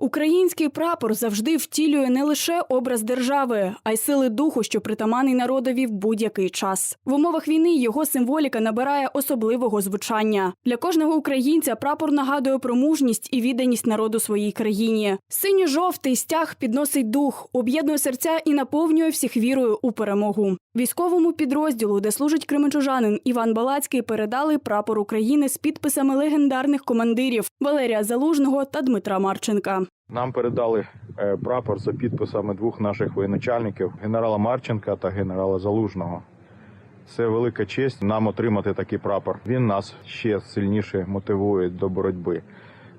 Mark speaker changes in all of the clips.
Speaker 1: Український прапор завжди втілює не лише образ держави, а й сили духу, що притаманий народові в будь-який час. В умовах війни його символіка набирає особливого звучання. Для кожного українця прапор нагадує про мужність і відданість народу своїй країні. Синьо-жовтий стяг підносить дух, об'єднує серця і наповнює всіх вірою у перемогу. Військовому підрозділу, де служить кременчужанин Іван Балацький, передали прапор України з підписами легендарних командирів Валерія Залужного та Дмитра Марченка.
Speaker 2: Нам передали е, прапор за підписами двох наших воєначальників генерала Марченка та генерала Залужного. Це велика честь нам отримати такий прапор. Він нас ще сильніше мотивує до боротьби,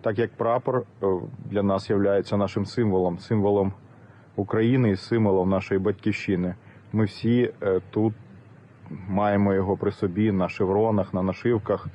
Speaker 2: так як прапор е, для нас є нашим символом, символом України і символом нашої батьківщини. Ми всі е, тут маємо його при собі на шевронах, на нашивках,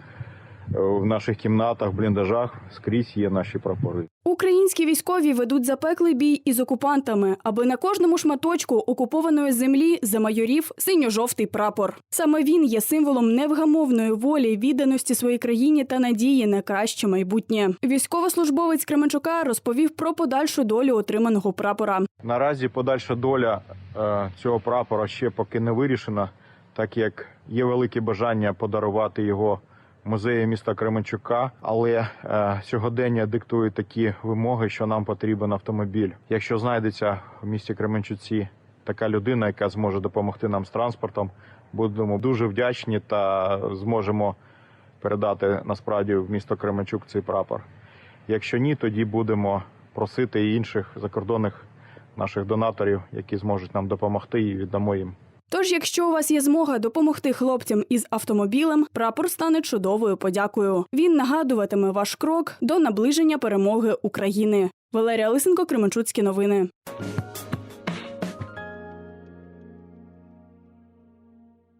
Speaker 2: в наших кімнатах, бліндажах скрізь є наші прапори.
Speaker 1: Українські військові ведуть запеклий бій із окупантами, аби на кожному шматочку окупованої землі замайорів синьо-жовтий прапор. Саме він є символом невгамовної волі, відданості своїй країні та надії на краще майбутнє. Військовослужбовець Кременчука розповів про подальшу долю отриманого прапора.
Speaker 2: Наразі подальша доля е, цього прапора ще поки не вирішена, так як є велике бажання подарувати його музею міста Кременчука, але е, сьогодення диктує такі вимоги, що нам потрібен автомобіль. Якщо знайдеться в місті Кременчуці така людина, яка зможе допомогти нам з транспортом, будемо дуже вдячні та зможемо передати насправді в місто Кременчук цей прапор. Якщо ні, тоді будемо просити інших закордонних наших донаторів, які зможуть нам допомогти, і віддамо їм.
Speaker 1: Тож, якщо у вас є змога допомогти хлопцям із автомобілем, прапор стане чудовою подякою. Він нагадуватиме ваш крок до наближення перемоги України. Валерія Лисенко, Кременчуцькі новини.